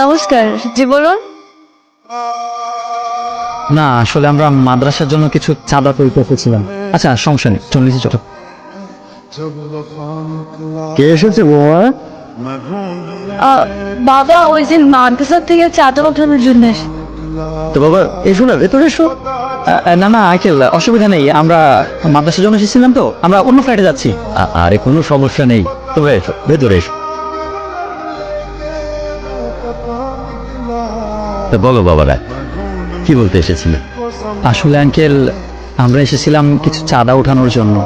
নমস্কার জি বলুন। না আসলে আমরা মাদ্রাসার জন্য কিছু চাঁদা তৈরি করতেছিলাম আচ্ছা সমস্যা নেই চল্লিশে চলো। কে এসেছে বাবা বাবা ওই দিন মাদ্রাসার থেকে চাদর ওঠানোর জন্য তো বাবা এসো না ভেতরে এসো। না না আঙ্কেল অসুবিধা নেই আমরা মাদ্রাসার জন্য এসেছিলাম তো আমরা অন্য ফ্লাইটে যাচ্ছি। আরে কোনো সমস্যা নেই। তবে এসো ভেতরে এসো। বলো বাবারা, কি বলতে এসেছিলে? আসলে আমরা এসেছিলাম কিছু চাঁদা ওঠানোর জন্য।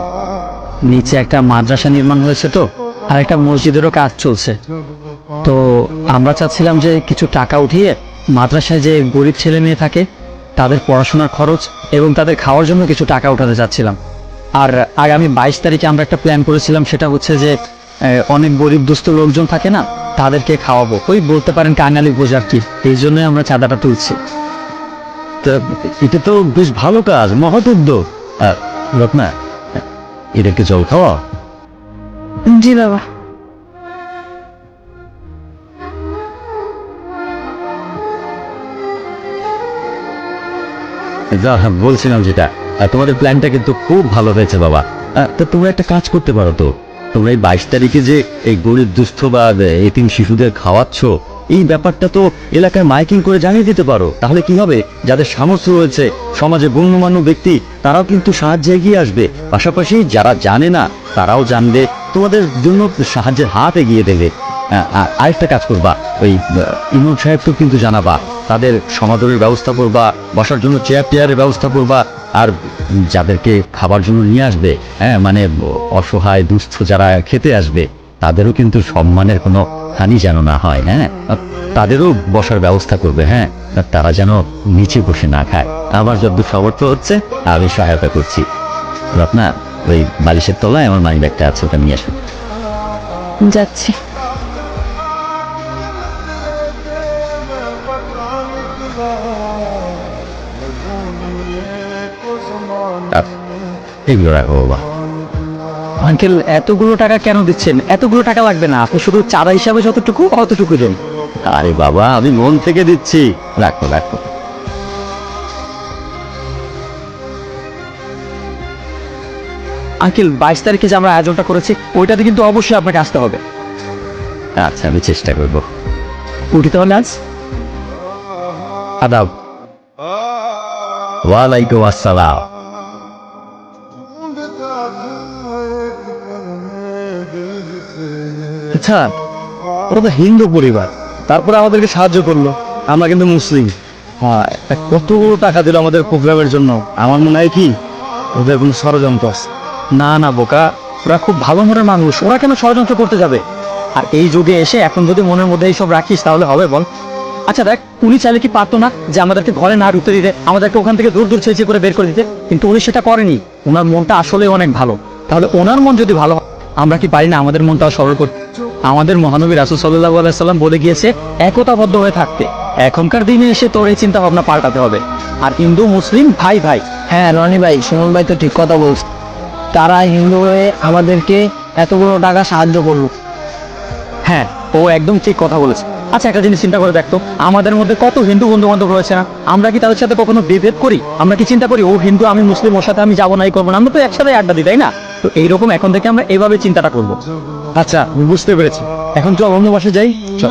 নিচে একটা মাদ্রাসা নির্মাণ হয়েছে তো, আর একটা মসজিদেরও কাজ চলছে। তো আমরা চাচ্ছিলাম যে কিছু টাকা উঠিয়ে মাদ্রাসায় যে গরিব ছেলে মেয়ে থাকে, তাদের পড়াশোনার খরচ এবং তাদের খাওয়ার জন্য কিছু টাকা উঠাতে চাচ্ছিলাম। আর আগামী বাইশ তারিখে আমরা একটা প্ল্যান করেছিলাম, সেটা হচ্ছে যে অনেক গরিব দুস্থ লোকজন থাকে না তাদেরকে খাওয়াবো। ওই বলতে পারেন কাঙালি বোঝার কি? এই জন্যই আমরা চাঁদাটা তুলছি। তা এটা তো বেশ ভালো কাজ মহৎ উদ্যোগ। রত্না এটাকে জল খাওয়া? জি বাবা। যা হ্যাঁ, বলছিলাম যেটা। তোমাদের প্ল্যানটা কিন্তু খুব ভালো হয়েছে বাবা। তা তোমরা একটা কাজ করতে পারো তো। তোমরা এই বাইশ তারিখে যে এই গরিব, দুস্থ বা এতিম শিশুদের খাওয়াচ্ছ, এই ব্যাপারটা তো এলাকায় মাইকিং করে জানিয়ে দিতে পারো। তাহলে কি হবে? যাদের সামর্থ্য রয়েছে, সমাজে গণ্যমান্য ব্যক্তি, তারাও কিন্তু সাহায্যে এগিয়ে আসবে। পাশাপাশি যারা জানে না, তারাও জানবে, তোমাদের জন্য সাহায্যের হাত এগিয়ে দেবে। আরেকটা কাজ করবা, ওই ইমাম সাহেবকেও কিন্তু জানাবা। তাদের সমাদরের ব্যবস্থা করবা, বসার জন্য চেয়ার টেয়ারের ব্যবস্থা করবা আর যাদেরকে খাবার জন্য নিয়ে আসবে হ্যাঁ মানে অসহায় দুস্থ যারা খেতে আসবে তাদেরও কিন্তু সম্মানের কোনো হানি যেন না হয় হ্যাঁ? তাদেরও বসার ব্যবস্থা করবে হ্যাঁ? তারা যেন নিচে বসে না খায়। আমার যতদূর সামর্থ্য হচ্ছে আমি সহায়তা করছি। রত্না ওই বালিশের তলায় আমার মানি ব্যাগটা আছে ওটা নিয়ে আসুন। যাচ্ছি। এগুলো রাখো বাবা। আঙ্কেল এতগুলো টাকা কেন দিচ্ছেন? এতগুলো টাকা লাগবে না। আপনি শুধু চাঁদা হিসাবে যতটুকু অতটুকু দেন। আরে বাবা আমি মন থেকে দিচ্ছি। রাখো রাখো। আঙ্কেল বাইশ তারিখে যে আমরা আয়োজনটা করেছি ওইটাতে কিন্তু অবশ্যই আপনাকে আসতে হবে। আচ্ছা আমি চেষ্টা করব। উঠি তাহলে আজ। আদাব। ওয়ালাইকুম আসসালাম। আচ্ছা ওরা তো হিন্দু পরিবার। তারপরে আমাদেরকে সাহায্য করল। আমরা কিন্তু মুসলিম। হ্যাঁ তা কতগুলো টাকা দিল আমাদের প্রোগ্রামের জন্য? আমার মনে হয় কি, ওদের কোনো ষড়যন্ত্র আছে। না না, বোকা। ওরা খুব ভালো মনের মানুষ। ওরা কেন ষড়যন্ত্র করতে যাবে? আর এই যুগে এসে এখন যদি মনের মধ্যে এইসব রাখিস, তাহলে হবে বল। আচ্ছা দেখ উনি চাইলে কি পারতো না যে আমাদেরকে ঘরে না ঢুকতে দিতে আমাদেরকে ওখান থেকে দূর দূর ছেঁচে করে বের করে দিতে? কিন্তু উনি সেটা করেনি। ওনার মনটা আসলে অনেক ভালো। তাহলে ওনার মন যদি ভালো আমরা কি পারি না আমাদের মনটাও সরল করতে? আমাদের মহানবী রাসুল সাল্লাহ আলাইসাল্লাম বলে গিয়েছে একতাবদ্ধ হয়ে থাকতে। এখনকার দিনে এসে তোর এই চিন্তা ভাবনা পাল্টাতে হবে। আর হিন্দু মুসলিম ভাই ভাই। হ্যাঁ রনি ভাই সুমন ভাই তো ঠিক কথা বলছে। তারা হিন্দু হয়ে আমাদেরকে এতগুলো টাকা সাহায্য করল। হ্যাঁ ও একদম ঠিক কথা বলেছে। আচ্ছা একটা জিনিস চিন্তা করে দেখতো আমাদের মধ্যে কত হিন্দু বন্ধু বান্ধব রয়েছে না? আমরা কি তাদের সাথে কখনো বিভেদ করি? আমরা কি চিন্তা করি, ও হিন্দু, আমি মুসলিম, ওর সাথে আমি যাব না, এই করব না? আমরা তো একসাথে আড্ডা দিই, তাই না? তো এইরকম এখন থেকে আমরা এভাবে চিন্তাটা করব। আচ্ছা বুঝতে পেরেছি। এখন চল অন্য বাসে যাই। চল।